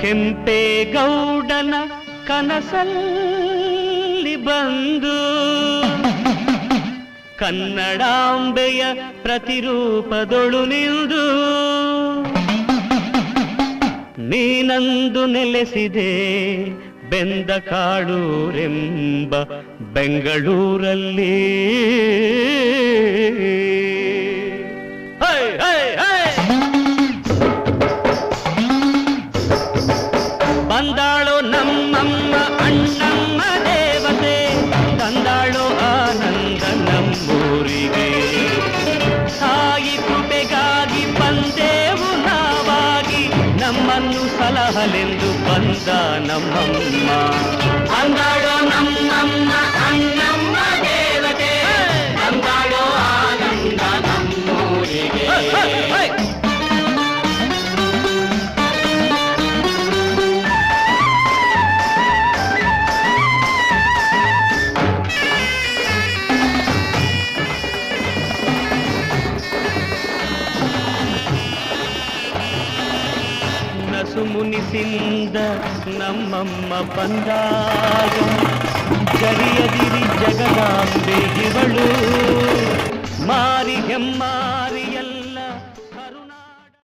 ಕೆಂಪೇಗೌಡನ ಕನಸಲ್ಲಿ ಬಂದು ಕನ್ನಡಾಂಬೆಯ ಪ್ರತಿರೂಪದೊಳು ನಿಲ್ದು ನೀನಂದು ನೆಲೆಸಿದೆ ಬೆಂದ ಕಾಡೂರೆಂಬ ಬೆಂಗಳೂರಲ್ಲಿ. ಬಂದಾಳೋ ನಮ್ಮಮ್ಮ, ಅಣ್ಣಮ್ಮ ದೇವತೆ. ತಂದಾಳೋ ಆನಂದ ನಮ್ಮೂರಿಗೆ. ತಾಯಿ ಕೃಪೆಗಾಗಿ ಬಂದೇವು ನಾವಾಗಿ. ನಮ್ಮನ್ನು ಸಲಹಲೆಂದು ಬಂದ ನಮ್ಮಮ್ಮ. ಅಂದಾಳೋ ನಸು ಮುನಿಸಿಂದ ನಮ್ಮಮ್ಮ ಬಂದಾಗ ಜರಿಯದಿರಿ ಜಗದಾಂಬೆ